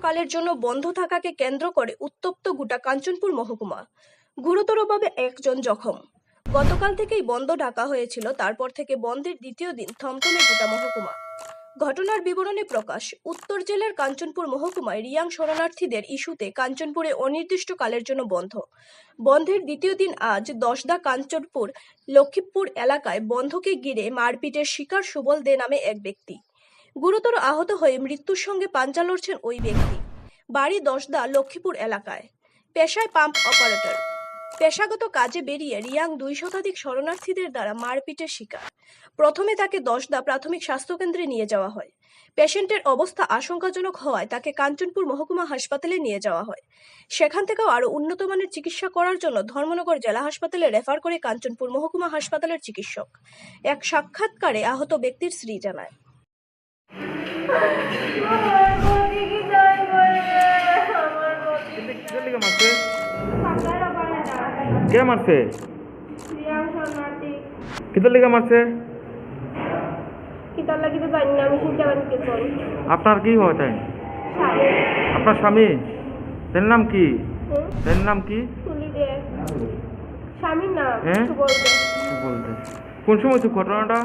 অনির্দিষ্টকালের জন্য বন্ধ থাকাকে কেন্দ্র করে উত্তপ্ত গোটা কাঞ্চনপুর মহকুমা। গুরুতরভাবে একজন জখম। গতকাল থেকেই বন্ধ ডাকা হয়েছিল, তারপর থেকে বন্ধের দ্বিতীয় দিন থমথমে গোটা মহকুমা। ঘটনার বিবরণে প্রকাশ, উত্তর জেলার কাঞ্চনপুর মহকুমায় রিয়াং শরণার্থীদের ইস্যুতে কাঞ্চনপুরে অনির্দিষ্টকালের জন্য বন্ধ। বন্ধের দ্বিতীয় দিন আজ দশদা কাঞ্চনপুর লক্ষ্মীপুর এলাকায় বন্ধকে ঘিরে মারপিটের শিকার সুবল দে নামে এক ব্যক্তি। গুরুতর আহত হয়ে মৃত্যুর সঙ্গে পাঞ্জা লড়ছেন ওই ব্যক্তি। বাড়ি দশদা, লক্ষ্মীপুর এলাকায়। পেশায় পাম্প অপারেটর। পেশাগত কাজে বেরিয়ে রিয়াং দুই শতাধিক শরণার্থীদের দ্বারা মারপিটের শিকার। প্রথমে তাকে দশদা প্রাথমিক স্বাস্থ্যকেন্দ্রে নিয়ে যাওয়া হয়। পেশেন্টের অবস্থা আশঙ্কাজনক হওয়ায় তাকে কাঞ্চনপুর মহকুমা হাসপাতালে নিয়ে যাওয়া হয়। সেখান থেকেও আরও উন্নত মানের চিকিৎসা করার জন্য ধর্মনগর জেলা হাসপাতালে রেফার করে কাঞ্চনপুর মহকুমা হাসপাতালের চিকিৎসক। এক সাক্ষাৎকারে আহত ব্যক্তির স্ত্রী জানায়। কে মারছে? কিসের লিগে মারছে? কিতার লাগি তো জানি না আমি শিক্ষা বানিতে আপনার কি হয় তাই? আপনার স্বামী? তার নাম কি? তার নাম কি? স্বামীর নাম? হ্যাঁ? বলতে। কোন সময় ঘটনাটা?